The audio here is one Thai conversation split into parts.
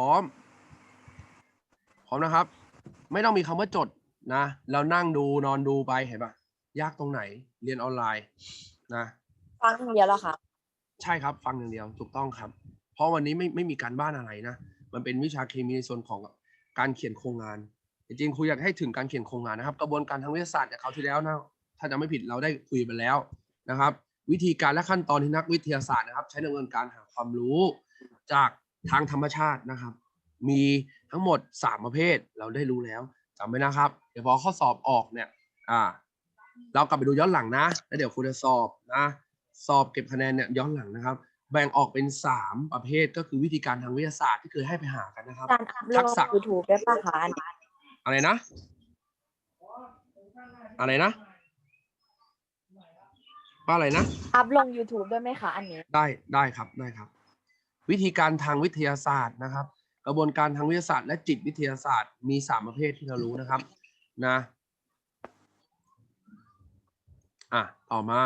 ร้อม พร้อมนะครับ ไม่ต้องมีคำว่าจดนะแล้วนั่งดูนอนดูไปเห็นปะยากตรงไหน เรียนออนไลน์นะฟังอย่างเดียวแล้วค่ะใช่ครับ ฟังอย่างเดียวถูกต้องครับ เพราะวันนี้ไม่ไม่มีการบ้านอะไรนะ มันเป็นวิชาเคมีในส่วนของการเขียนโครงงาน จริงๆครูอยากให้ถึงการเขียนโครงงานนะครับ กระบวนการทางวิทยาศาสตร์จากคราวที่แล้วนะถ้าจำไม่ผิดเราได้คุยไปแล้วนะครับ วิธีการและขั้นตอนที่นักวิทยาศาสตร์นะครับ ใช้ดำเนินการหาความรู้จาก ทางธรรมชาตินะครับ มีทั้งหมด 3 ประเภทเราได้รู้แล้วจำไว้นะครับ เดี๋ยวพอข้อสอบออกเนี่ยอ่าเรากลับไปดูย้อนหลังนะ แล้วเดี๋ยวครูจะสอบนะสอบเก็บคะแนนเนี่ยย้อนหลังนะครับ แบ่งออกเป็น 3 ประเภทก็คือวิธีการทางวิทยาศาสตร์ที่เคยให้ไปหากันนะครับ การอัพโหลทักดษะยูทูบได้ปะคะอันนี้อะไรนะ อะไรนะว่าอะไรนะ อัพลง YouTube ด้วยไหมคะอันนี้ ได้ได้ครับได้ครับ วิธีการทางวิทยาศาสตร์นะครับ กระบวนการทางวิทยาศาสตร์และจิตวิทยาศาสตร์มีสามประเภทที่เรารู้นะครับนะอะต่อมา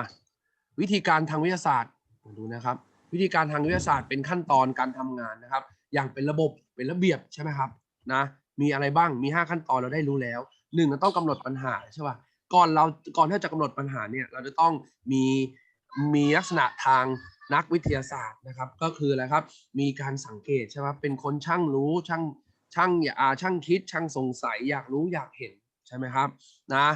วิธีการทางวิทยาศาสตร์ดูนะครับ วิธีการทางวิทยาศาสตร์เป็นขั้นตอนการทำงานนะครับ อย่างเป็นระบบเป็นระเบียบใช่ไหมครับนะมีอะไรบ้างมี 5 ขั้นตอนเราได้รู้แล้วหนึ่งเราต้องกำหนดปัญหาใช่ป่ะก่อนเราก่อนที่จะกำหนดปัญหาเนี่ยเราจะต้องมีมีลักษณะทาง นักวิทยาศาสตร์นะครับ ก็คืออะไรครับ มีการสังเกตใช่ไหมเป็นคนช่างรู้ช่างช่างอย่าช่างคิดช่างสงสัยอยากรู้อยากเห็นใช่ไหมครับนะ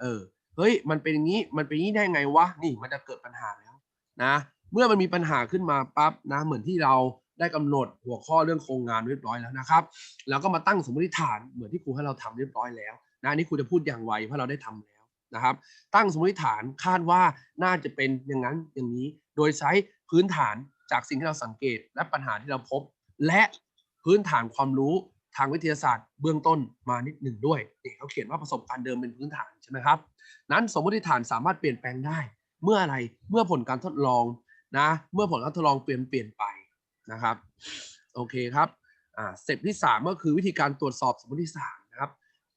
เออเฮ้ยมันเป็นอย่างนี้มันเป็นอย่างนี้ได้ไงวะนี่มันจะเกิดปัญหาแล้วนะเมื่อมันมีปัญหาขึ้นมาปั๊บนะเหมือนที่เราได้กำหนดหัวข้อเรื่องโครงงานเรียบร้อยแล้วนะครับแล้วก็มาตั้งสมมติฐานเหมือนที่ครูให้เราทำเรียบร้อยแล้วนะนี่ครูจะพูดอย่างไวเพราะเราได้ทำแล้วนะครับ ตั้งสมมติฐานคาดว่าน่าจะเป็นอย่างนั้นอย่างนี้ โดยใช้ พื้นฐานจากสิ่งที่เราสังเกตและปัญหาที่เราพบ และพื้นฐานความรู้ทางวิทยาศาสตร์ เบื้องต้นมานิดหนึ่งด้วยนี่เขาเขียนว่าประสบการณ์เดิมเป็นพื้นฐานใช่ไหมครับนั้นสมมติฐานสามารถเปลี่ยนแปลงได้ เมื่ออะไรเมื่อผลการทดลองนะเมื่อผลการทดลองเปลี่ยนเปลี่ยนไปนะครับโอเคครับอ่าสเต็ปที่ 3 ก็คือวิธีการตรวจสอบสมมติฐานนะครับ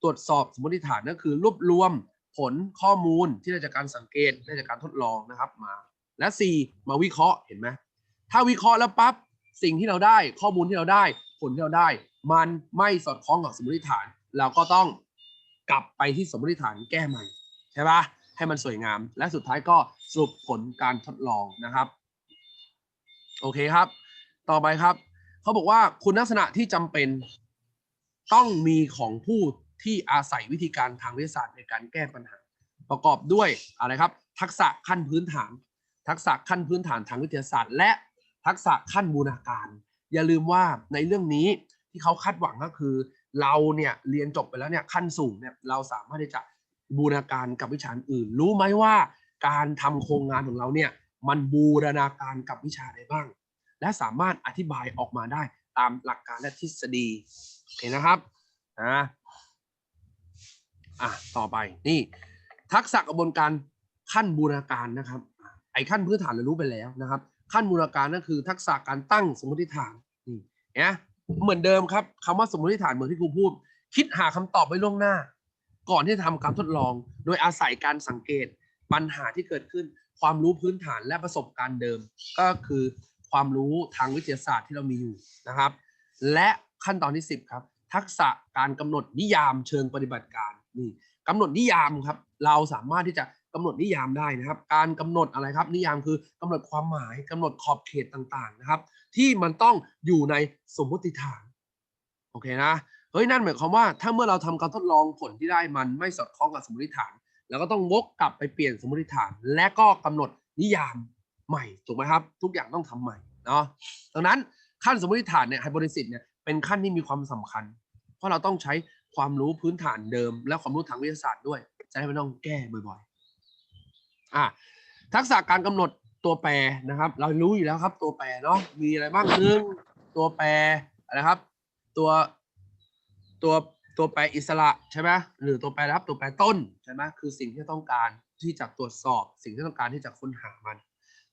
ตรวจสอบสมมติฐานก็คือรวบรวมผลข้อมูลที่ได้จากการสังเกตได้จากการทดลองนะครับมา และ 4 มาวิเคราะห์เห็นไหมถ้าวิเคราะห์แล้วปั๊บสิ่งที่เราได้ข้อมูลที่เราได้ ผลที่เราได้ มันไม่สอดคล้องกับสมมติฐาน เราก็ต้องกลับไปที่สมมติฐานแก้ใหม่ ใช่ปะให้มันสวยงาม และสุดท้ายก็สรุปผลการทดลองนะครับ โอเคครับ ต่อไปครับ เขาบอกว่าคุณลักษณะที่จำเป็นต้องมีของผู้ที่อาศัยวิธีการทางวิทยาศาสตร์ในการแก้ปัญหา ประกอบด้วยอะไรครับ ทักษะขั้นพื้นฐาน ทักษะขั้นพื้นฐานทางวิทยาศาสตร์ และทักษะขั้นบูรณาการ อย่าลืมว่าในเรื่องนี้ที่เขาคาดหวังก็คือ เราเนี่ยเรียนจบไปแล้วเนี่ยขั้นสูงเนี่ยเราสามารถที่จะบูรณาการกับวิชาอื่น รู้ไหมว่าการทำโครงงานของเราเนี่ยมันบูรณาการกับวิชาใดบ้าง และสามารถอธิบายออกมาได้ตามหลักการและทฤษฎีโอเคนะครับนะอะต่อไปนี่ ทักษะกระบวนการขั้นบูรณาการนะครับ ไอ้ขั้นพื้นฐานเรารู้ไปแล้วนะครับ ขั้นบูรณาการนั่นคือทักษะการตั้งสมมติฐานนี่นะเหมือนเดิมครับคำว่าสมมติฐานเหมือนที่ครูพูด คิดหาคำตอบไว้ล่วงหน้า ก่อนที่จะทำการทดลอง โดยอาศัยการสังเกตปัญหาที่เกิดขึ้น ความรู้พื้นฐานและประสบการณ์เดิม ก็คือความรู้ทางวิทยาศาสตร์ที่เรามีอยู่นะครับ และขั้นตอนที่ 10 ครับ ทักษะการกำหนดนิยามเชิงปฏิบัติการนี่กำหนดนิยามครับ เราสามารถที่จะ กำหนดนิยามได้นะครับ การกำหนดอะไรครับ นิยามคือกำหนดความหมายกำหนดขอบเขตต่างๆนะครับ ที่มันต้องอยู่ในสมมติฐานโอเคนะเฮ้ยนั่นหมายความว่าถ้าเมื่อเราทำการทดลองผลที่ได้มันไม่สอดคล้องกับสมมติฐาน แล้วก็ต้องวกกลับไปเปลี่ยนสมมติฐาน และก็กำหนดนิยามใหม่ถูกไหมครับ ทุกอย่างต้องทำใหม่เนาะดังนั้นขั้นสมมติฐานเนี่ยไฮโปเทซิสเนี่ยเป็นขั้นที่มีความสำคัญ เพราะเราต้องใช้ความรู้พื้นฐานเดิม และความรู้ทางวิทยาศาสตร์ด้วย จะได้ไม่ต้องแก้บ่อยๆ อะทักษะการกำหนดตัวแปรนะครับ เรารู้อยู่แล้วครับตัวแปรเนาะมีอะไรบ้างหนึ่งตัวแปรอะไรครับ ตัวตัวตัวแปรอิสระใช่ไหมหรือตัวแปรรับตัวแปรต้นใช่ไหมคือสิ่งที่ต้องการที่จะตรวจสอบ สิ่งที่ต้องการที่จะค้นหามัน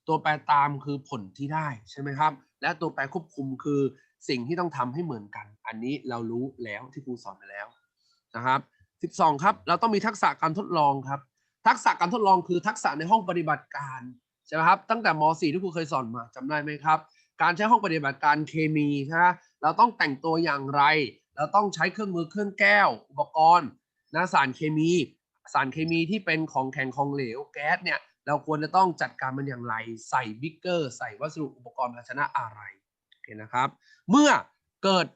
ตัวแปรตามคือผลที่ได้ใช่ไหมครับ และตัวแปรควบคุมคือสิ่งที่ต้องทำให้เหมือนกัน อันนี้เรารู้แล้วที่ครูสอนไปแล้วนะครับ 12 ครับ เราต้องมีทักษะการทดลองครับ ทักษะการทดลองคือทักษะในห้องปฏิบัติการใช่ไหมครับตั้งแต่ม .4 ที่ครูเคยสอนมาจำได้ไหมครับ การใช้ห้องปฏิบัติการเคมีใช่ไหมเราต้องแต่งตัวอย่างไร เราต้องใช้เครื่องมือเครื่องแก้ว อุปกรณ์นะสารเคมี สารเคมีที่เป็นของแข็งของเหลวแก๊สเนี่ยเราควรจะต้องจัดการมันอย่างไร ใส่บิ๊กเกอร์ ใส่วัสดุอุปกรณ์ภาชนะอะไรโอเคนะครับ เมื่อเกิด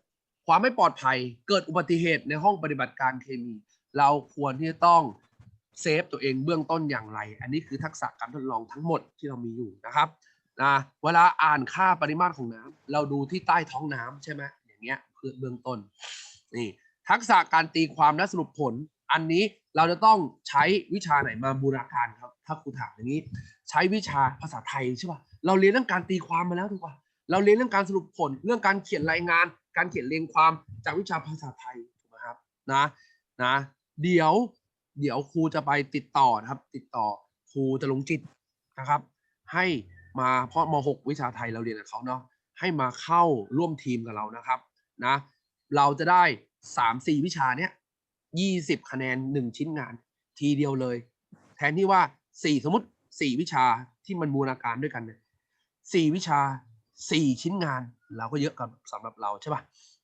ความไม่ปลอดภัย เกิดอุบัติเหตุในห้องปฏิบัติการเคมี เราควรที่จะต้อง เซฟตัวเองเบื้องต้นอย่างไร อันนี้คือทักษะการทดลองทั้งหมดที่เรามีอยู่นะครับนะเวลาอ่านค่าปริมาตรของน้ำเราดูที่ใต้ท้องน้ำใช่ไหมอย่างเงี้ยเพื่อเบื้องต้นนี่ทักษะการตีความและสรุปผล อันนี้เราจะต้องใช้วิชาไหนมาบูรณาการครับ ถ้าครูถามอย่างนี้ ใช้วิชาภาษาไทยใช่ป่ะเราเรียนเรื่องการตีความมาแล้วถูกป่ะเราเรียนเรื่องการสรุปผล เรื่องการเขียนรายงาน การเขียนเรียงความจากวิชาภาษาไทยถูกไหมครับนะนะเดี๋ยว เดี๋ยวครูจะไปติดต่อนะครับ ติดต่อครูจะลงจิตนะครับ ให้มาเพราะม .6 วิชาไทยเราเรียนกับเขาเนาะให้มาเข้าร่วมทีมกับเรานะครับนะเราจะได้สามสี่วิชาเนี้ยยี่สิบคะแนนหนึ่งชิ้นงาน ทีเดียวเลย แทนที่ว่าสี่สมมติสี่วิชาที่มันบูรณาการด้วยกันเนี่ยสี่วิชาสี่ชิ้นงาน เราก็เยอะกับสำหรับเราใช่ป่ะ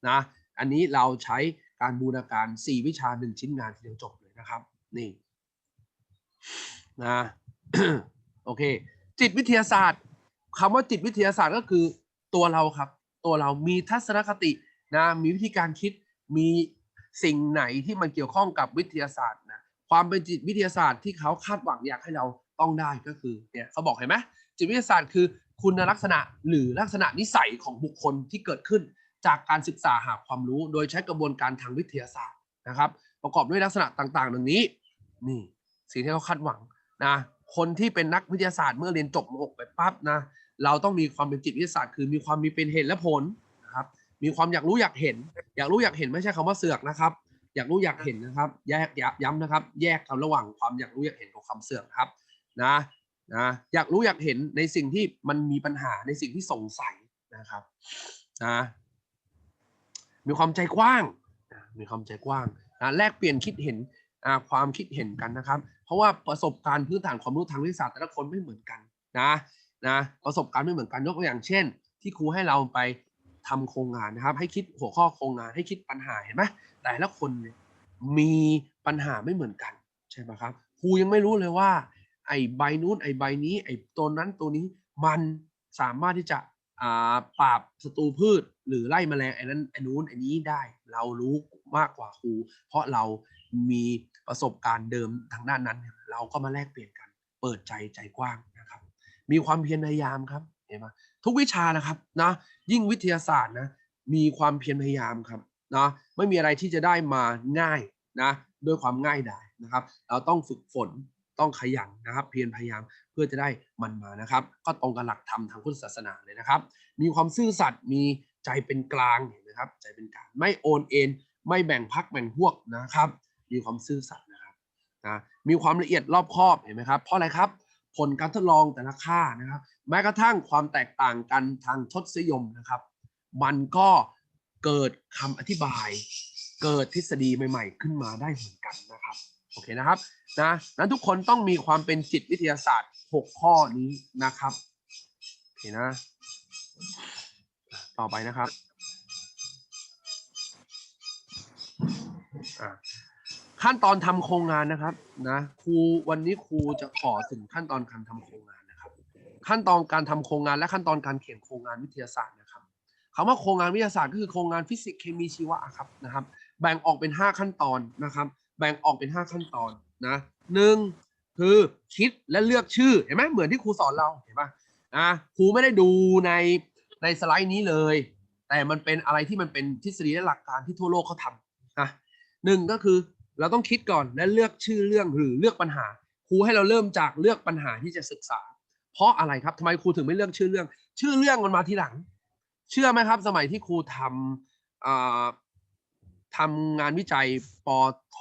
นะอันนี้เราใช้การบูรณาการสี่วิชาหนึ่งชิ้นงานทีเดียวจบเลยนะครับ นี่นะโอเค จิตวิทยาศาสตร์คำว่าจิตวิทยาศาสตร์ก็คือตัวเราครับ ตัวเรามีทัศนคตินะมีวิธีการคิดมีสิ่งไหนที่มันเกี่ยวข้องกับวิทยาศาสตร์นะความเป็นจิตวิทยาศาสตร์ที่เขาคาดหวังอยากให้เราต้องได้ก็คือเนี่ยเขาบอกเห็นไหมจิตวิทยาศาสตร์คือคุณลักษณะหรือลักษณะนิสัยของบุคคลที่เกิดขึ้นจากการศึกษาหาความรู้ โดยใช้กระบวนการทางวิทยาศาสตร์นะครับ ประกอบด้วยลักษณะต่างๆดังนี้ นี่สิ่งที่เขาคาดหวังนะคนที่เป็นนักวิทยาศาสตร์เมื่อเรียนจบม .6 ไปปั๊บนะเราต้องมีความเป็นจิตวิทยาศาสตร์ คือมีความมีเป็นเหตุและผลนะครับมีความอยากรู้อยากเห็น อยากรู้อยากเห็นไม่ใช่คำว่าเสือกนะครับ อยากรู้อยากเห็นนะครับแยกย้ำนะครับ แยกกันระหว่างความอยากรู้อยากเห็นกับความเสือกครับนะนะอยากรู้อยากเห็นในสิ่งที่มันมีปัญหาในสิ่งที่สงสัยนะครับนะมีความใจกว้างนะมีความใจกว้าง แลกเปลี่ยนคิดเห็นอ่าความคิดเห็นกันนะครับ เพราะว่าประสบการณ์พื้นฐานความรู้ทางวิทยาศาสตร์แต่ละคนไม่เหมือนกันนะนะประสบการณ์ไม่เหมือนกันยกตัวอย่างเช่น ที่ครูให้เราไปทำโครงงานนะครับ ให้คิดหัวข้อโครงงานให้คิดปัญหาเห็นไหมแต่ละคนมีปัญหาไม่เหมือนกันใช่ไหมครับครูยังไม่รู้เลยว่า ไอ้ใบนู้นไอ้ใบนี้ไอ้ตัวนั้นตัวนี้มันสามารถที่จะอ่าปราบศัตรูพืช หรือไล่แมลงไอ้นั้นไอ้นู้นไอ้นี้ได้ เรารู้ มากกว่าครู เพราะเรามีประสบการณ์เดิมทางด้านนั้น เราก็มาแลกเปลี่ยนกัน เปิดใจใจกว้างนะครับ มีความเพียรพยายามครับเห็นไหมทุกวิชานะครับนะยิ่งวิทยาศาสตร์นะมีความเพียรพยายามครับนะไม่มีอะไรที่จะได้มาง่ายนะด้วยความง่ายดายนะครับ เราต้องฝึกฝนต้องขยันนะครับ เพียรพยายามเพื่อจะได้มันมานะครับ ก็ตรงกับหลักธรรมทางพุทธศาสนาเลยนะครับ มีความซื่อสัตย์มีใจเป็นกลางเห็นไหมครับ ใจเป็นกลางไม่โอนเอ็นไม่แบ่งพักแบ่งพวกนะครับ มีความซื่อสัตย์นะครับนะมีความละเอียดรอบคอบเห็นไหมครับเพราะอะไรครับ ผลการทดลองแต่ละค่านะครับ แม้กระทั่งความแตกต่างกันทางทศนิยมนะครับ มันก็เกิดคำอธิบาย เกิดทฤษฎีใหม่ ๆ ขึ้นมาได้เหมือนกันนะครับโอเคนะครับนะนั้นทุกคนต้องมีความเป็นจิตวิทยาศาสตร์ 6 ข้อนี้นะครับโอเคนะ ต่อไปนะครับ ขั้นตอนทำโครงงานนะครับนะครูวันนี้ครูจะขอถึงขั้นตอนการทำโครงงานนะครับ ขั้นตอนการทำโครงงานและขั้นตอนการเขียนโครงงานวิทยาศาสตร์นะครับคำว่าโครงงานวิทยาศาสตร์ก็คือโครงงานฟิสิกส์เคมีชีวะครับนะครับ แบ่งออกเป็น 5 ขั้นตอนนะครับ แบ่งออกเป็น 5 ขั้นตอนนะหนึ่งคือคิดและเลือกชื่อเห็นไหมเหมือนที่ครูสอนเราเห็นปะนะครูไม่ได้ดูในในสไลด์นี้เลย แต่มันเป็นอะไรที่มันเป็นทฤษฎีและหลักการที่ทั่วโลกเขาทำนะ หนึ่งก็คือเราต้องคิดก่อนและเลือกชื่อเรื่องหรือเลือกปัญหา ครูให้เราเริ่มจากเลือกปัญหาที่จะศึกษา เพราะอะไรครับทำไมครูถึงไม่เลือกชื่อเรื่อง ชื่อเรื่องมันมาทีหลัง เชื่อไหมครับ สมัยที่ครูทำทำงานวิจัยปอโท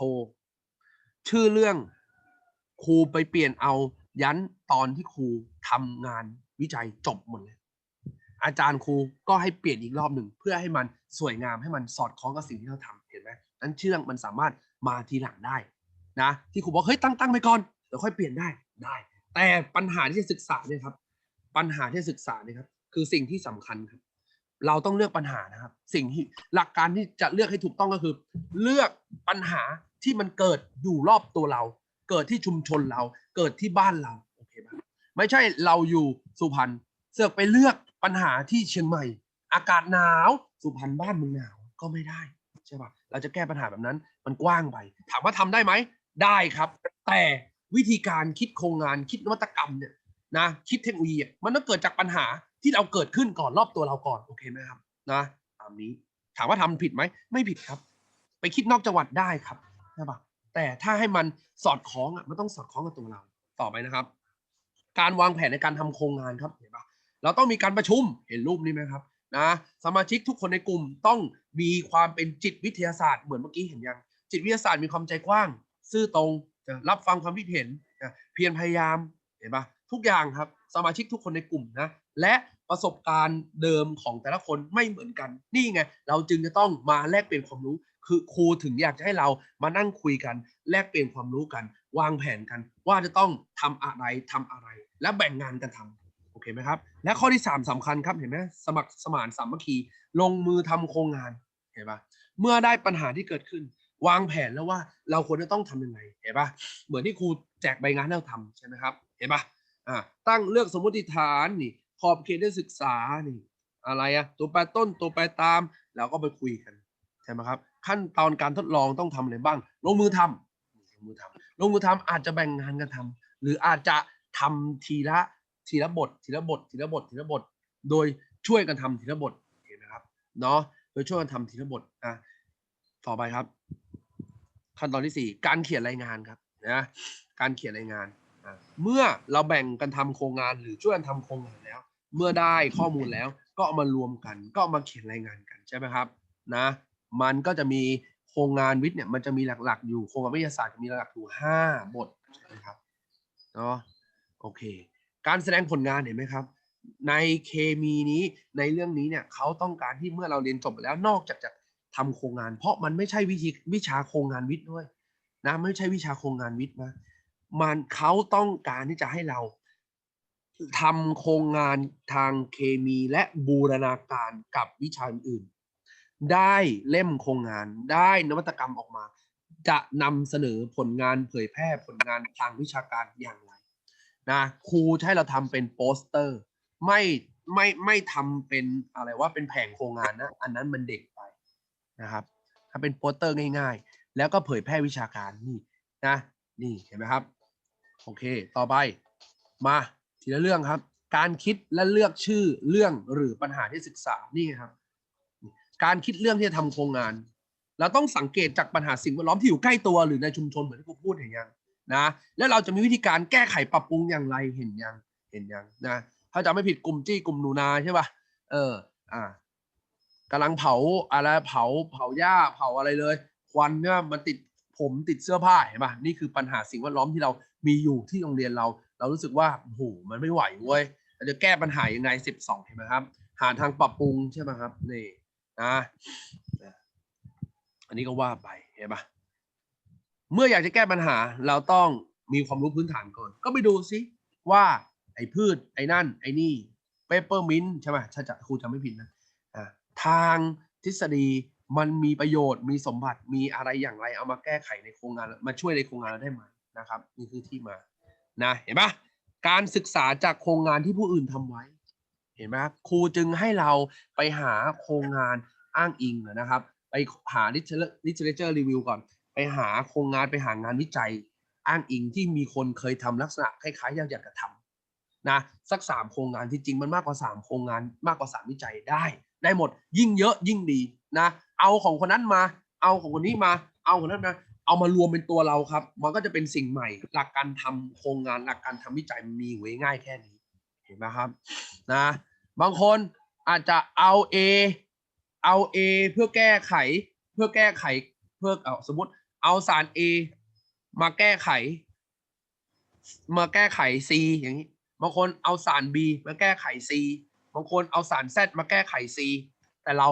ชื่อเรื่องครูไปเปลี่ยนเอายันตอนที่ครูทำงานวิจัยจบหมดเลยอาจารย์ครูก็ให้เปลี่ยนอีกรอบหนึ่งเพื่อให้มันสวยงามให้มันสอดคล้องกับสิ่งที่เราทำเห็นไหม นั้นเรื่องมันสามารถมาทีหลังได้นะที่ครูบอกเฮ้ยตั้งตั้งไปก่อนเดี๋ยวค่อยเปลี่ยนได้ได้ แต่ปัญหาที่จะศึกษาเนี่ยครับ ปัญหาที่ศึกษาเนี่ยครับคือสิ่งที่สำคัญครับ เราต้องเลือกปัญหานะครับ สิ่งที่หลักการที่จะเลือกให้ถูกต้องก็คือ เลือกปัญหาที่มันเกิดอยู่รอบตัวเรา เกิดที่ชุมชนเรา เกิดที่บ้านเราโอเคไหมไม่ใช่เราอยู่สุพรรณเสือกไปเลือกปัญหาที่เชียงใหม่ อากาศหนาว สุพรรณบ้านมึงหนาวก็ไม่ได้ ใช่ป่ะเราจะแก้ปัญหาแบบนั้นมันกว้างไป ถามว่าทำได้ไหมได้ครับ แต่วิธีการคิดโครงงานคิดนวัตกรรมเนี่ยนะคิดเทคโนโลยีมันต้องเกิดจากปัญหาที่เราเกิดขึ้นก่อนรอบตัวเราก่อนโอเคไหมครับนะตามนี้ถามว่าทำผิดไหมไม่ผิดครับ ไปคิดนอกจังหวัดได้ครับใช่ปะแต่ถ้าให้มันสอดคล้องอะมันต้องสอดคล้องกับตัวเรา ต่อไปนะครับ การวางแผนในการทำโครงงานครับเห็นปะเราต้องมีการประชุมเห็นรูปนี้ไหมครับนะสมาชิกทุกคนในกลุ่มต้อง มีความเป็นจิตวิทยาศาสตร์เหมือนเมื่อกี้เห็นยัง จิตวิทยาศาสตร์มีความใจกว้าง ซื่อตรงนะรับฟังความคิดเห็นนะเพียรพยายามเห็นปะทุกอย่างครับสมาชิกทุกคนในกลุ่มนะและประสบการณ์เดิมของแต่ละคนไม่เหมือนกัน นี่ไง เราจึงจะต้องมาแลกเปลี่ยนความรู้ คือครูถึงอยากจะให้เรามานั่งคุยกัน แลกเปลี่ยนความรู้กัน วางแผนกัน ว่าจะต้องทำอะไรทำอะไร และแบ่งงานกันทำโอเคไหมครับ และข้อที่ 3สำคัญครับเห็นไหมสมัครสมานสามัคคี ลงมือทำโครงงาน เห็นปะเมื่อได้ปัญหาที่เกิดขึ้น วางแผนแล้วว่าเราควรจะต้องทำยังไงเห็นปะเหมือนที่ครูแจกใบงานให้เราทำใช่ไหมครับเห็นปะอ่าตั้งเลือกสมมติฐานนี่ขอบเขตได้ศึกษานี่อะไรอะตัวแปรต้นตัวแปรตามแล้วก็ไปคุยกันใช่ไหมครับ ขั้นตอนการทดลองต้องทำอะไรบ้าง ลงมือทำลงมือทำลงมือทำอาจจะแบ่งงานกันทำหรืออาจจะทำทีละทีละบท ทีละบท ทีละบท ทีละบท โดยช่วยกันทำทีละบทเห็นไหมครับเนาะ ดยช่วยกันทำทีละบทอะต่อไปครับ ขั้นตอนที่สี่การเขียนรายงานครับนะการเขียนรายงานอะเมื่อเราแบ่งกันทำโครงงานหรือช่วยกันทำโครงงานแล้ว เมื่อได้ข้อมูลแล้วก็เอามารวมกัน ก็ามาเขียนรายงานกันใช่ไหมครับนะมันก็จะมีโครงงานวิทย์เนี่ยมันจะมีหลักๆ อยู่โครงงานวิทยาศาสตร์จะมีหลักๆอยู่ห้าบทใช่ไหมครับเนาะโอเค การแสดงผลงานเห็นไหมครับ ในเคมีนี้ในเรื่องนี้เนี่ยเขาต้องการที่เมื่อเราเรียนจบแล้วนอกจากจะทำโครงงาน เพราะมันไม่ใช่วิธีวิชาโครงงานวิทย์ด้วยนะไม่ใช่วิชาโครงงานวิทย์นะมันเขาต้องการที่จะให้เราทำโครงงานทางเคมีและบูรณาการกับวิชาอื่น ได้เล่มโครงงานได้นวัตกรรมออกมา จะนำเสนอผลงานเผยแพร่ผลงานทางวิชาการอย่างไรนะครูให้เราทำเป็นโปสเตอร์ ไม่ไม่ไม่ทำเป็นอะไรว่าเป็นแผงโครงงานนะ อันนั้นมันเด็กไปนะครับถ้าเป็นโปสเตอร์ง่าย ๆ แล้วก็เผยแพร่วิชาการนี่นะนี่เห็นไหมครับ โอเค ต่อไปมาทีละเรื่องครับ การคิดและเลือกชื่อเรื่องหรือปัญหาที่ศึกษานี่ครับ การคิดเรื่องที่จะทำโครงงาน เราต้องสังเกตจากปัญหาสิ่งแวดล้อมที่อยู่ใกล้ตัวหรือในชุมชนเหมือนที่ครูพูดเห็นยังนะ แล้วเราจะมีวิธีการแก้ไขปรับปรุงอย่างไรเห็นยังเห็นยังนะ ถ้าจำไม่ผิดกลุ่มจี้กลุ่มหนูนาใช่ป่ะเออ อ่ากำลังเผาอะไรเผาเผาหญ้าเผาอะไรเลย ควันเนี่ยมันติดผมติดเสื้อผ้าเห็นป่ะนี่คือปัญหาสิ่งแวดล้อมที่เรามีอยู่ที่โรงเรียนเรา เรารู้สึกว่าโอ้โหมันไม่ไหวเว้ยเราจะแก้ปัญหายังไงสิบสองเห็นไหมครับ หาทางปรับปรุงใช่ไหมครับนี่นะนะอันนี้ก็ว่าไปเห็นป่ะเมื่ออยากจะแก้ปัญหาเราต้องมีความรู้พื้นฐานก่อน ก็ไปดูซิว่า ไอ้พืช ไอ้นั่น ไอ้นี่เปเปอร์มินใช่ไหมถ้าจะครูจำไม่ผิดนะอ่าทางทฤษฎีมันมีประโยชน์มีสมบัติมีอะไรอย่างไรเอามาแก้ไขในโครงงานมาช่วยในโครงงานเราได้ไหมนะครับ นี่คือที่มานะเห็นปะการศึกษาจากโครงงานที่ผู้อื่นทำไว้ เห็นไหมครับครูจึงให้เราไปหาโครงงานอ้างอิงนะครับ ไปหา literature review ก่อน ไปหาโครงงานไปหางานวิจัยอ้างอิงที่มีคนเคยทำลักษณะคล้ายๆอยากอยากจะทำ นะสักสามโครงงานที่จริงมันมากกว่าสามโครงงานมากกว่าสามวิจัยได้ ได้หมดยิ่งเยอะยิ่งดีนะเอาของคนนั้นมาเอาของคนนี้มาเอาคนนั้นมาเอามารวมเป็นตัวเราครับ มันก็จะเป็นสิ่งใหม่ หลักการทำโครงงานหลักการทำวิจัยมีไว้ง่ายแค่นี้เห็นไหมครับนะบางคนอาจจะเอา A เอา A เพื่อแก้ไขเพื่อแก้ไขเพื่อเอาสมมติเอาสาร A มาแก้ไข มาแก้ไข C อย่างนี้ บางคนเอาสาร B มาแก้ไข C บางคนเอาสาร Z มาแก้ไข C แต่เรา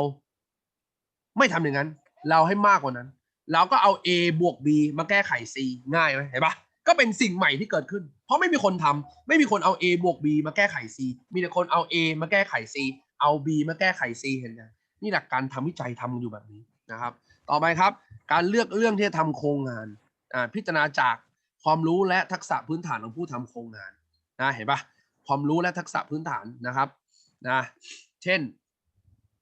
ไม่ทำอย่างนั้น เราให้มากกว่านั้น เราก็เอา A บวก B มาแก้ไข C ง่ายไหมเห็นปะก็เป็นสิ่งใหม่ที่เกิดขึ้น เพราะไม่มีคนทำไม่มีคนเอา A บวก B มาแก้ไข C มีแต่คนเอา A มาแก้ไข C เอา B มาแก้ไข C เห็นไหมนี่หลักการทำวิจัยทำอยู่แบบนี้นะครับ ต่อไปครับ การเลือกเรื่องที่จะทำโครงงานพิจารณาจากความรู้และทักษะพื้นฐานของผู้ทำโครงงาน นะเห็นปะความรู้และทักษะพื้นฐานนะครับนะเช่น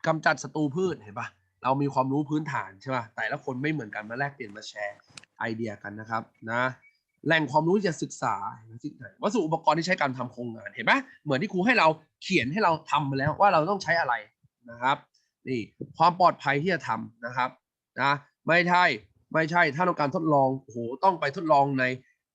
กำจัดศัตรูพืชเห็นปะเรามีความรู้พื้นฐานใช่ปะแต่ละคนไม่เหมือนกันมาแลกเปลี่ยนมาแชร์ไอเดียกันนะครับนะแหล่งความรู้ที่จะศึกษาเห็นไหมที่ไหนวัสดุอุปกรณ์ที่ใช้การทำโครงงานเห็นไหมเหมือนที่ครูให้เราเขียนให้เราทำมาแล้วว่าเราต้องใช้อะไรนะครับนี่ความปลอดภัยที่จะทำนะครับนะไม่ใช่ไม่ใช่ถ้าต้องการทดลองโอ้โหต้องไปทดลองใน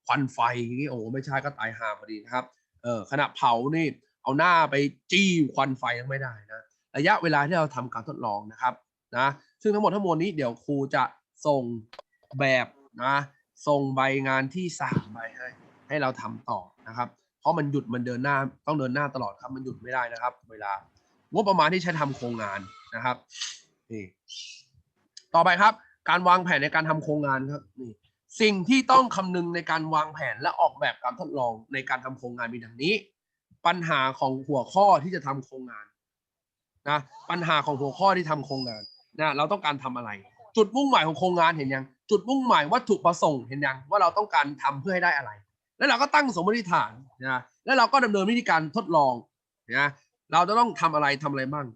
ควันไฟอย่างนี้โอ้ไม่ใช่ก็ตายหาพอดีนะครับเออขณะเผานี่เอาหน้าไปจี้ควันไฟยังไม่ได้นะระยะเวลาที่เราทำการทดลองนะครับนะซึ่งทั้งหมดทั้งมวลนี้เดี๋ยวครูจะส่งแบบนะส่งใบงานที่สามใบให้ให้เราทำต่อนะครับ เพราะมันหยุดมันเดินหน้าต้องเดินหน้าตลอดครับมันหยุดไม่ได้นะครับ เวลางบประมาณที่ใช้ทำโครงงานนะครับนี่ต่อไปครับ การวางแผนในการทำโครงงานครับนี่ สิ่งที่ต้องคำนึงในการวางแผนและออกแบบการทดลองในการทำโครงงานมีดังนี้ ปัญหาของหัวข้อที่จะทำโครงงานนะปัญหาของหัวข้อที่ทำโครงงานนะเราต้องการทำอะไร จุดมุ่งหมายของโครงงานเห็นยัง จุดมุ่งหมายวัตถุประสงค์เห็นยังว่าเราต้องการทำเพื่อให้ได้อะไร แล้วเราก็ตั้งสมมติฐานนะแล้วเราก็ดำเนินวิธีการทดลองนะเราจะต้องทำอะไรทำอะไรบ้าง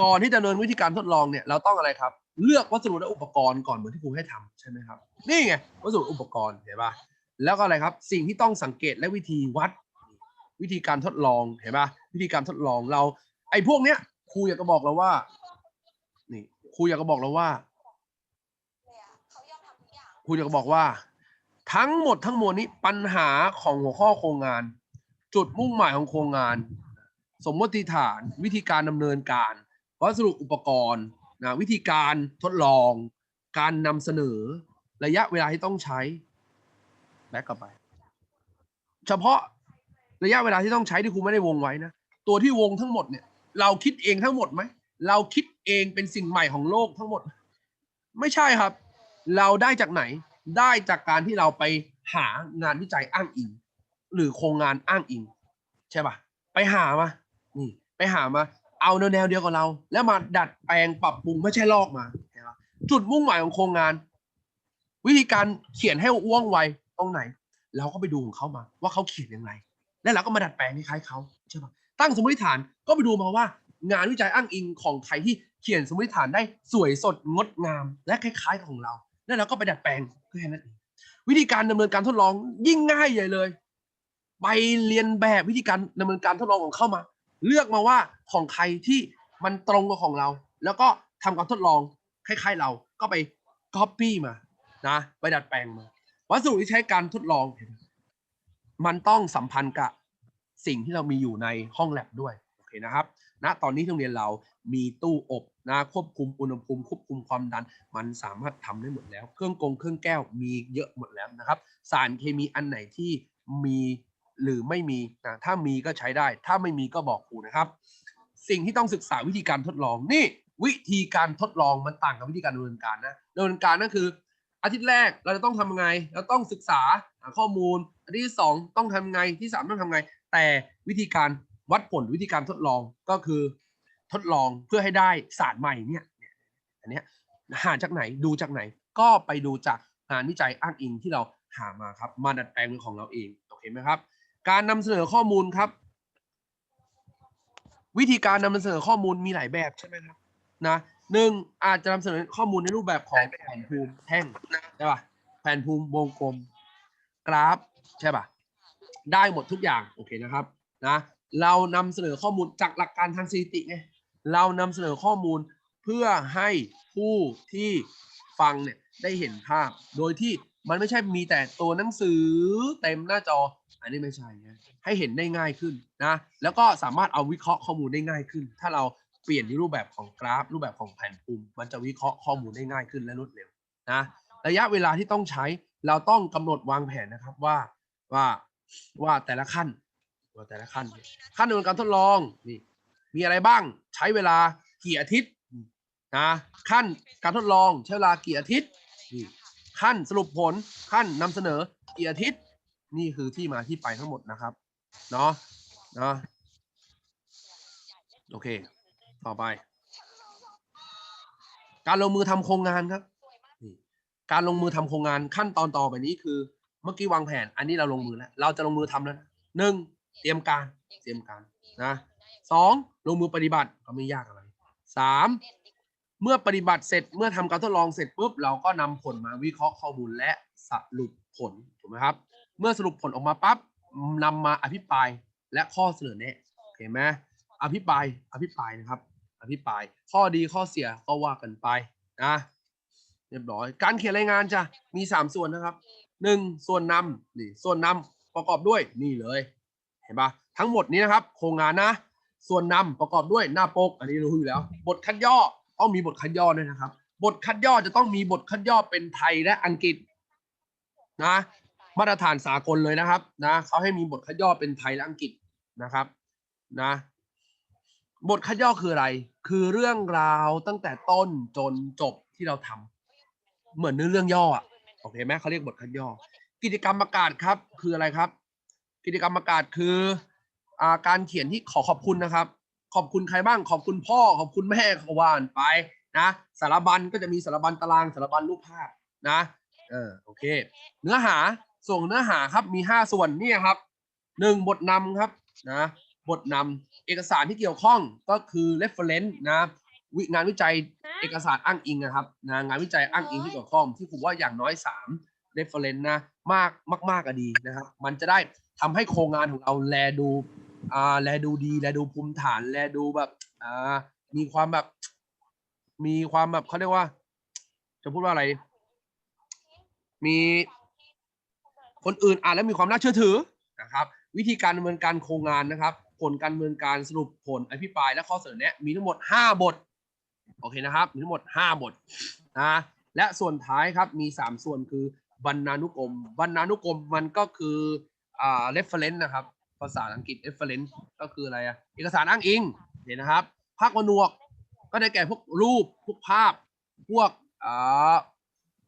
ก่อนที่จะดำเนินวิธีการทดลองเนี่ยเราต้องอะไรครับ เลือกวัสดุและอุปกรณ์ก่อนเหมือนที่ครูให้ทำใช่ไหมครับ นี่ไงวัสดุอุปกรณ์เห็นปะแล้วก็อะไรครับ สิ่งที่ต้องสังเกตและวิธีวัด วิธีการทดลองเห็นปะวิธีการทดลองเรา ไอ้พวกเนี้ยครูอยากจะบอกเราว่า นี่ครูอยากจะบอกเราว่าครูอยากจะบอกว่า ทั้งหมดทั้งมวลนี้ปัญหาของหัวข้อโครงงาน จุดมุ่งหมายของโครงงาน สมมติฐาน วิธีการดำเนินการ วัสดุอุปกรณ์ นะวิธีการทดลอง การนำเสนอระยะเวลาที่ต้องใช้แบ็กกลับไป เฉพาะระยะเวลาที่ต้องใช้ที่ครูไม่ได้วงไว้นะตัวที่วงทั้งหมดเนี่ย เราคิดเองทั้งหมดไหมเราคิดเองเป็นสิ่งใหม่ของโลกทั้งหมด ไม่ใช่ครับ เราได้จากไหนได้จากการที่เราไปหางานวิจัยอ้างอิง หรือโครงงานอ้างอิง ใช่ปะไปหามานี่ไปหามา เอาแนวเดียวกับเรา แล้วมาดัดแปลงปรับปรุงไม่ใช่ลอกมาจุดมุ่งหมายของโครงงาน วิธีการเขียนให้ว่องไวตรงไหน เราก็ไปดูของเขามา ว่าเขาเขียนยังไงแล้วเราก็มาดัดแปลงคล้ายเขาใช่ปะตั้งสมมติฐานก็ไปดูมาว่า งานวิจัยอ้างอิงของใครที่เขียนสมมติฐานได้สวยสดงดงาม และคล้ายๆของเรา แล้วเราก็ไปดัดแปลงแค่นั้นเองวิธีการดำเนินการทดลองยิ่งง่ายใหญ่เลย ไปเรียนแบบวิธีการดำเนินการทดลองของเข้ามา เลือกมาว่าของใครที่มันตรงกับของเรา แล้วก็ทำการทดลองคล้ายๆเราก็ไป copy มานะไปดัดแปลงมา วัสดุที่ใช้การทดลอง มันต้องสัมพันธ์กับสิ่งที่เรามีอยู่ในห้องแลบด้วยโอเคนะครับณตอนนี้ที่โรงเรียนเรามีตู้อบนะควบคุมอุณหภูมิควบคุมความดัน มันสามารถทำได้หมดแล้ว เครื่องกงเครื่องแก้วมีเยอะหมดแล้วนะครับ สารเคมีอันไหนที่มี หรือไม่มีนะถ้ามีก็ใช้ได้ ถ้าไม่มีก็บอกครูนะครับ สิ่งที่ต้องศึกษาวิธีการทดลองนี่ วิธีการทดลองมันต่างกับวิธีการดำเนินการนะดำเนินการนั่นคือ อาทิตย์แรกเราจะต้องทำไงเราต้องศึกษาหาข้อมูลอาทิตย์ที่สองต้องทำไงที่สามต้องทำไง แต่วิธีการวัดผลวิธีการทดลองก็คือทดลองเพื่อให้ได้สารใหม่เนี่ยเนี่ยอันเนี้ยหาจากไหนดูจากไหน ก็ไปดูจากงานวิจัยอ้างอิงที่เราหามาครับ มาดัดแปลงเป็นของเราเอง โอเคไหมครับ การนำเสนอข้อมูลครับ วิธีการนำเสนอข้อมูลมีหลายแบบใช่ไหมครับนะหนึ่งอาจจะนำเสนอข้อมูลในรูปแบบของแผนภูมิแท่งใช่ป่ะแผนภูมิวงกลม กราฟใช่ป่ะได้หมดทุกอย่างโอเคนะครับนะเรานำเสนอข้อมูลจากหลักการทางสถิติไงเรานำเสนอข้อมูลเพื่อให้ผู้ที่ฟังเนี่ยได้เห็นภาพ โดยที่ มันไม่ใช่มีแต่ตัวหนังสือเต็มหน้าจอ อันนี้ไม่ใช่นะให้เห็นได้ง่ายขึ้นนะ แล้วก็สามารถเอาวิเคราะห์ข้อมูลได้ง่ายขึ้น ถ้าเราเปลี่ยนรูปแบบของกราฟ รูปแบบของแผนภูมิ มันจะวิเคราะห์ข้อมูลได้ง่ายขึ้นและรวดเร็วนะระยะเวลาที่ต้องใช้เราต้องกำหนดวางแผนนะครับว่าว่าว่าแต่ละขั้นว่าแต่ละขั้น ขั้นดำเนินการทดลองนี่มีอะไรบ้างใช้เวลากี่อาทิตย์นะขั้นการทดลองใช้เวลากี่อาทิตย์นี่ ขั้นสรุปผลขั้นนำเสนอกี่อาทิตย์ นี่คือที่มาที่ไปทั้งหมดนะครับ เนาะเนาะโอเค ต่อไป การลงมือทำโครงงานครับ การลงมือทำโครงงานขั้นตอนต่อไปนี้คือ เมื่อกี้วางแผน อันนี้เราลงมือแล้ว เราจะลงมือทำแล้วหนึ่งเตรียมการ เตรียมการนะสองลงมือปฏิบัติก็ไม่ยากอะไรสาม เมื่อปฏิบัติเสร็จเมื่อทำการทดลองเสร็จปุ๊บเราก็นำผลมาวิเคราะห์ข้อมูลและสรุปผลถูกไหมครับ เมื่อสรุปผลออกมาปั๊บนำมาอภิปรายและข้อเสนอแนะเห็นไหมอภิปรายอภิปรายนะครับ อภิปรายข้อดีข้อเสียก็ว่ากันไปนะเรียบร้อย การเขียนรายงานจะมีสามส่วนนะครับหนึ่งส่วนนำนี่ส่วนนำประกอบด้วยนี่เลย เห็นปะทั้งหมดนี้นะครับ โครงงานนะ ส่วนนำประกอบด้วยหน้าปก อันนี้รู้อยู่แล้ว บทคัดย่อ ต้องมีบทคัดย่อด้วยนะครับ บทคัดย่อจะต้องมีบทคัดย่อเป็นไทยและอังกฤษนะมาตรฐานสากลเลยนะครับนะเขาให้มีบทคัดย่อเป็นไทยและอังกฤษนะครับนะบทคัดย่อคืออะไร คือเรื่องราวตั้งแต่ต้นจนจบที่เราทำเหมือนเนื้อเรื่องย่ออะโอเคไหมเขาเรียกบทคัดย่อ กิจกรรมประกาศครับคืออะไรครับ กิจกรรมประกาศคืออาการเขียนที่ขอขอบคุณนะครับ ขอบคุณใครบ้างขอบคุณพ่อ ขอบคุณแม่ขวานไปนะสารบัญก็จะมีสารบัญตารางสารบัญรูปภาพนะเออโอเค เนื้อหาส่งเนื้อหาครับมี 5 ส่วนนี่ครับหนึ่งบทนำครับนะบทนำเอกสารที่เกี่ยวข้องก็คือ reference นะวิงานวิจัยเอกสารอ้างอิงนะครับนะงานวิจัยอ้างอิงที่เกี่ยวข้องที่ผมว่าอย่างน้อย 3 reference นะมากมากๆก็ดีนะครับ มันจะได้ทำให้โครงงานของเราแลดู อ่าแลดูดีแลดูภูมิฐาน แลดูแบบอ่ามีความแบบ มีความแบบเขาเรียกว่า จะพูดว่าอะไร มีคนอื่นอ่านแล้วมีความน่าเชื่อถือนะครับ วิธีการดำเนินการโครงงานนะครับ ผลการดำเนินการสรุปผลอภิปรายและข้อเสนอแนะมีทั้งหมด 5 บทโอเคนะครับ มีทั้งหมด 5 บทนะและส่วนท้ายครับมี 3 ส่วนคือบรรณานุกรมบรรณานุกรมมันก็คืออ่า reference นะครับ ภาษาอังกฤษ reference ก็คืออะไรอะเอกสารอ้างอิงเห็นนะครับภาคผนวกก็ได้แก่พวกรูปพวกภาพ พวกอ่า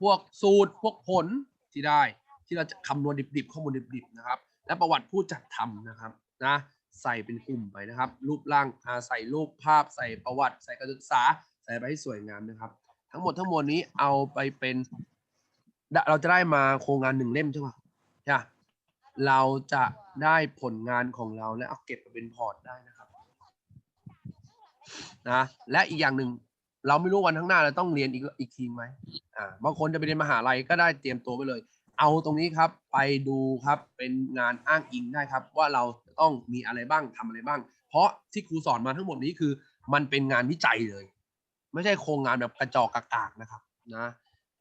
พวกสูตร พวกผลที่ได้ ที่เราจะคำนวณดิบๆ ข้อมูลดิบๆนะครับ และประวัติผู้จัดทำนะครับนะใส่เป็นกลุ่มไปนะครับ รูปร่างาใส่รูปภาพ ใส่ประวัติ ใส่การศึกษา ใส่ไปให้สวยงามนะครับ ทั้งหมดทั้งมวลนี้เอาไปเป็น เราจะได้มาโครงงานหนึ่งเล่มใช่ปะใช่ปะ เราจะได้ผลงานของเราและเอาเก็บไปเป็นพอร์ตได้นะครับนะและอีกอย่างหนึ่งเราไม่รู้วันข้างหน้าเราต้องเรียนอีกอีกทีไหมอ่าบางคนจะไปเรียนมหาลัยก็ได้เตรียมตัวไปเลย เอาตรงนี้ครับไปดูครับเป็นงานอ้างอิงได้ครับ ว่าเราต้องมีอะไรบ้างทำอะไรบ้าง เพราะที่ครูสอนมาทั้งหมดนี้คือมันเป็นงานวิจัยเลย ไม่ใช่โครงงานแบบกระจอกกากากนะครับนะ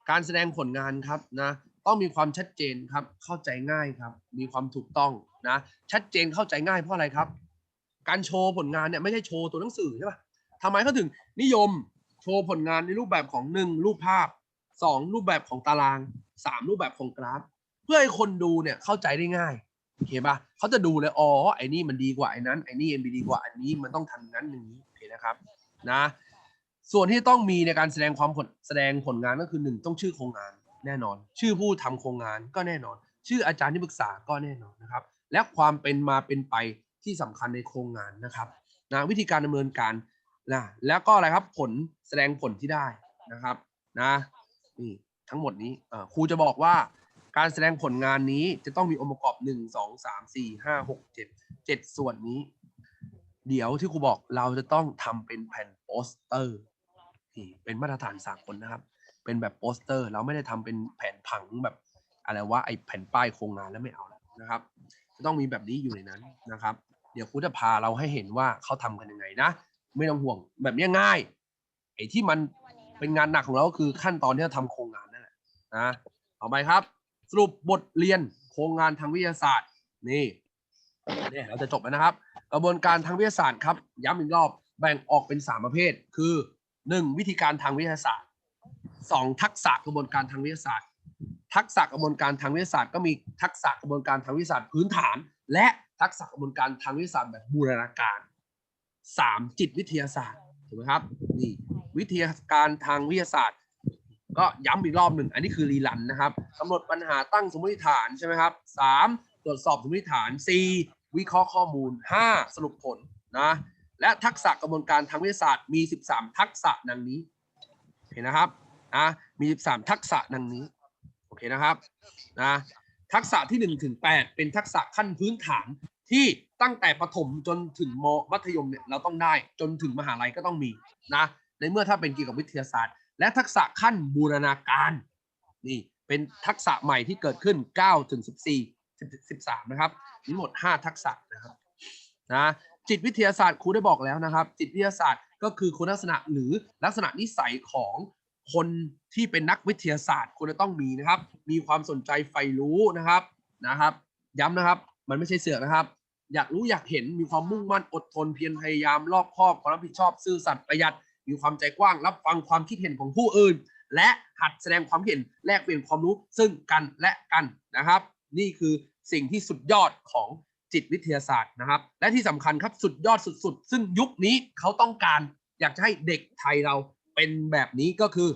การแสดงผลงานครับนะ ต้องมีความชัดเจนครับ เข้าใจง่ายครับ มีความถูกต้องนะ ชัดเจนเข้าใจง่ายเพราะอะไรครับ การโชว์ผลงานเนี่ยไม่ใช่โชว์ตัวหนังสือใช่ปะทำไมเขาถึงนิยมโชว์ผลงานในรูปแบบของหนึ่งรูปภาพสองรูปแบบของตารางสามรูปแบบของกราฟ เพื่อให้คนดูเนี่ยเข้าใจได้ง่ายโอเคปะเขาจะดูเลยอ๋อไอ้นี่มันดีกว่าไอ้นั้นไอ้นี่มันดีกว่าอันนี้มันต้องทำอย่างนั้นอย่างนี้โอเคนะครับนะ ส่วนที่ต้องมีในการแสดงความผลแสดงผลงานก็คือหนึ่งต้องชื่อโครงงาน แน่นอน ชื่อผู้ทำโครงงานก็แน่นอน ชื่ออาจารย์ที่ปรึกษาก็แน่นอนนะครับ และความเป็นมาเป็นไปที่สำคัญในโครงงานนะครับนะวิธีการดำเนินการนะแล้วก็อะไรครับผลแสดงผลที่ได้นะครับนะนี่ทั้งหมดนี้ครูจะบอกว่าการแสดงผลงานนี้จะต้องมีองค์ประกอบหนึ่งสองสามสี่ห้าหกเจ็ดเจ็ดส่วนนี้ เดี๋ยวที่ครูบอกเราจะต้องทำเป็นแผ่นโปสเตอร์นี่เป็นมาตรฐานสากลนะครับ เป็นแบบโปสเตอร์ เราไม่ได้ทำเป็นแผนผังแบบอะไรว่าไอแผ่นป้ายโครงงานแล้วไม่เอาแล้วนะครับจะต้องมีแบบนี้อยู่ในนั้นนะครับ เดี๋ยวครูจะพาเราให้เห็นว่าเขาทำกันยังไงนะ ไม่ต้องห่วงแบบนี้ง่ายไอ้ที่มันเป็นงานหนักของเราก็คือขั้นตอนที่เราทำโครงงานนั่นแหละนะต่อไปครับ สรุปบทเรียนโครงงานทางวิทยาศาสตร์นี่เนี่ยเราจะจบแล้วนะครับ กระบวนการทางวิทยาศาสตร์ครับ ย้ำอีกรอบแบ่งออกเป็นสามประเภท คือหนึ่งวิธีการทางวิทยาศาสตร์ สองทักษะกระบวนการทางวิทยาศาสตร์ ทักษะกระบวนการทางวิทยาศาสตร์ก็มีทักษะกระบวนการทางวิทยาศาสตร์พื้นฐาน และทักษะกระบวนการทางวิทยาศาสตร์แบบบูรณาการสามจิตวิทยาศาสตร์ถูกไหมครับนี่วิทยาการทางวิทยาศาสตร์ ก็ย้ำอีกรอบหนึ่ง อันนี้คือรีลันนะครับกำหนดปัญหาตั้งสมมติฐานใช่ไหมครับสามตรวจสอบสมมติฐานสี่วิเคราะห์ข้อมูลห้าสรุปผลนะและทักษะกระบวนการทางวิทยาศาสตร์มี 13 ทักษะดังนี้โอเคนะครับ นะมี 13 ทักษะดังนี้โอเคนะครับนะทักษะที่1ถึง8เป็นทักษะขั้นพื้นฐานที่ตั้งแต่ประถมจนถึงมมัธยมเนี่ยเราต้องได้จนถึงมหาลัยก็ต้องมีนะในเมื่อถ้าเป็นเกี่ยวกับวิทยาศาสตร์ และทักษะขั้นบูรณาการนี่เป็นทักษะใหม่ที่เกิดขึ้น9ถึง14 13นะครับทั้งหมด 5 ทักษะนะครับนะจิตวิทยาศาสตร์ครูได้บอกแล้วนะครับ จิตวิทยาศาสตร์ก็คือคุณลักษณะหรือลักษณะนิสัยของ คนที่เป็นนักวิทยาศาสตร์ควรจะต้องมีนะครับ มีความสนใจใฝ่รู้นะครับนะครับ ย้ำนะครับ มันไม่ใช่เสือกนะครับ อยากรู้อยากเห็นมีความมุ่งมั่นอดทนเพียรพยายามรอบคอบความรับผิดชอบซื่อสัตย์ประหยัด มีความใจกว้างรับฟังความคิดเห็นของผู้อื่น และหัดแสดงความเห็นแลกเปลี่ยนความรู้ซึ่งกันและกันนะครับ นี่คือสิ่งที่สุดยอดของจิตวิทยาศาสตร์นะครับ และที่สำคัญครับสุดยอดสุดๆ ซึ่งยุคนี้เขาต้องการอยากจะให้เด็กไทยเรา เป็นแบบนี้ก็คือ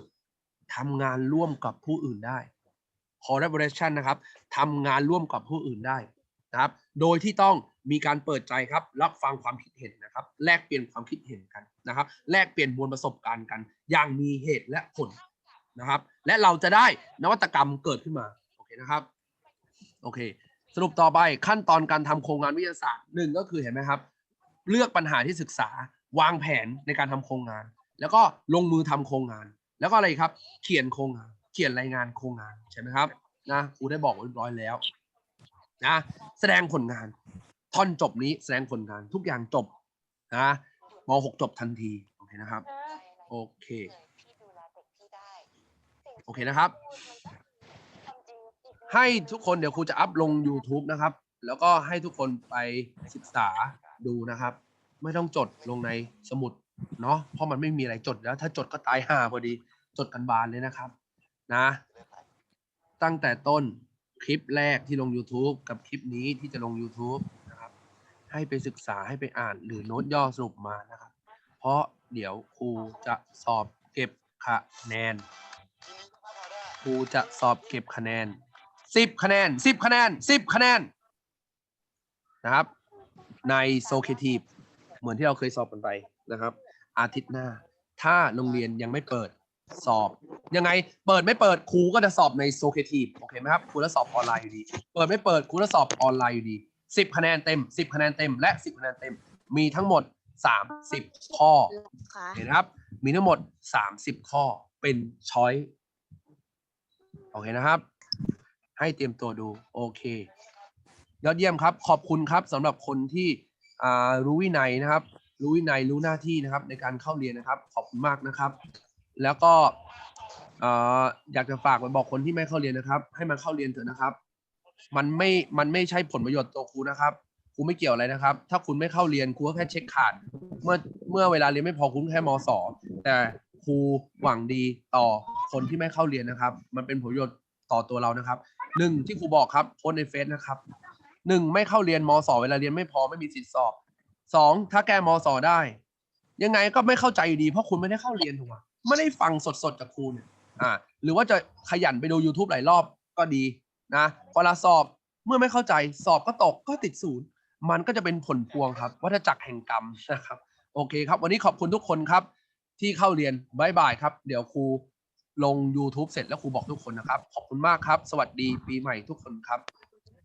ทำงานร่วมกับผู้อื่นได้ collaboration นะครับทำงานร่วมกับผู้อื่นได้นะครับ โดยที่ต้องมีการเปิดใจครับ รับฟังความคิดเห็นนะครับ แลกเปลี่ยนความคิดเห็นกันนะครับ แลกเปลี่ยนมวลประสบการณ์กัน อย่างมีเหตุและผลนะครับ และเราจะได้นวัตกรรมเกิดขึ้นมา โอเคนะครับ โอเค สรุปต่อไปขั้นตอนการทำโครงงานวิทยาศาสตร์หนึ่งก็คือเห็นไหมครับ เลือกปัญหาที่ศึกษาวางแผนในการทำโครงงาน แล้วก็ลงมือทำโครงงาน แล้วก็อะไรครับ เขียนโครงงาน เขียนรายงานโครงงานใช่ไหมครับนะครูได้บอกเรียบร้อยแล้วนะแสดงผลงานท่อนจบนี้แสดงผลงานทุกอย่างจบนะม .6 จบทันทีโอเคนะครับโอเคโอเคนะครับ ให้ทุกคนเดี๋ยวครูจะอัพลง YouTube นะครับ แล้วก็ให้ทุกคนไปศึกษาดูนะครับ ไม่ต้องจดลงในสมุด เนาะเพราะมันไม่มีอะไรจดแล้ว ถ้าจดก็ตายห่าพอดี จดกันบานเลยนะครับ นะ ตั้งแต่ต้นคลิปแรกที่ลง YouTube กับคลิปนี้ที่จะลง YouTube นะครับ ให้ไปศึกษาให้ไปอ่านหรือโน้ตย่อสรุปมานะครับ เพราะเดี๋ยวครูจะสอบเก็บคะแนนครูจะสอบเก็บคะแนนสิบคะแนนสิบคะแนนสิบคะแนนนะครับ ในโซเคทีฟเหมือนที่เราเคยสอบกันไปนะครับ อาทิตย์หน้า ถ้าโรงเรียนยังไม่เปิดสอบ ยังไงเปิดไม่เปิดครูก็จะสอบในโซเคทีฟโอเคไหมครับครูจะสอบออนไลน์อยู่ดี เปิดไม่เปิดครูจะสอบออนไลน์อยู่ดีสิบคะแนนเต็มสิบคะแนนเต็ม และสิบคะแนนเต็ม มีทั้งหมดสามสิบข้อค่ะเห็นนะครับ มีทั้งหมด30ข้อเป็นช้อยโอเคนะครับ ให้เตรียมตัวดูโอเค ยอดเยี่ยมครับ ขอบคุณครับสำหรับคนที่อ่ารู้วินัยนะครับ รู้วินัยรู้หน้าที่นะครับ ในการเข้าเรียนนะครับ ขอบคุณมากนะครับ แล้วก็อยากจะฝากไปบอกคนที่ไม่เข้าเรียนนะครับ ให้มันเข้าเรียนเถอะนะครับ มันไม่มันไม่ใช่ผลประโยชน์ตัวครูนะครับครูไม่เกี่ยวอะไรนะครับ ถ้าคุณไม่เข้าเรียนครูก็แค่เช็คขาด เมื่อเมื่อเวลาเรียนไม่พอคุณแค่มสแต่ครูหวังดีต่อคนที่ไม่เข้าเรียนนะครับ มันเป็นผลประโยชน์ต่อตัวเรานะครับหนึ่งที่ครูบอกครับโพสในเฟซนะครับหนึ่งไม่เข้าเรียนมสเวลาเรียนไม่พอไม่มีสิทธิสอบ สองถ้าแก้มสได้ ยังไงก็ไม่เข้าใจอยู่ดี เพราะคุณไม่ได้เข้าเรียนถูกไหมไม่ได้ฟังสดๆจากครูเนี่ยอ่า หรือว่าจะขยันไปดู YouTube หลายรอบก็ดีนะเวลาสอบเมื่อไม่เข้าใจสอบก็ตกก็ติดศูนย์มันก็จะเป็นผลพวงครับ วัฏจักรแห่งกรรมนะครับ โอเคครับ วันนี้ขอบคุณทุกคนครับ ที่เข้าเรียนบายบายครับ เดี๋ยวครูลง YouTube เสร็จแล้วครูบอกทุกคนนะครับ ขอบคุณมากครับ สวัสดีปีใหม่ทุกคนครับ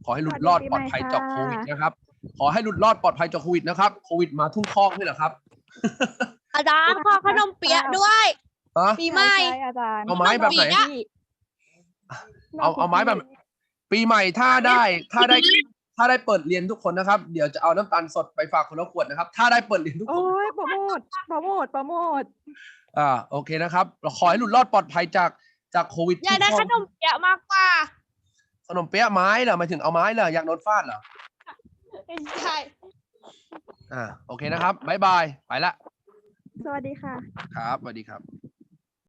ขอให้หลุดรอดปลอดภัยจากโควิดนะครับ ขอให้หลุดรอดปลอดภัยจากโควิดนะครับโควิดมาทุ่งคอกนี่แหละครับอาจารย์ขอขนมเปี๊ยะด้วยฮะปีใหม่ใช่อาจารย์เอาไม้แบบไหนปีอะเอาเอาไม้แบบ ปีใหม่ถ้าได้ ถ้าได้ถ้าได้เปิดเรียนทุกคนนะครับ เดี๋ยวจะเอาน้ำตาลสดไปฝากคนละขวดนะครับ ถ้าได้เปิดเรียนทุกคน โอ้ยโปรโมทโปรโมทโปรโมทอ่าโอเคนะครับเราขอให้หลุดรอดปลอดภัยจากจากโควิดอยากได้ที่ขนมเปี๊ยะมากกว่าขนมเปี๊ยะไม้เหรอหมายถึงเอาไม้เหรออยากโดนฟาดเหรอ ไม่ใช่ อ่าโอเคนะครับบ๊ายบาย ไปละ สวัสดีค่ะ ครับสวัสดีครับ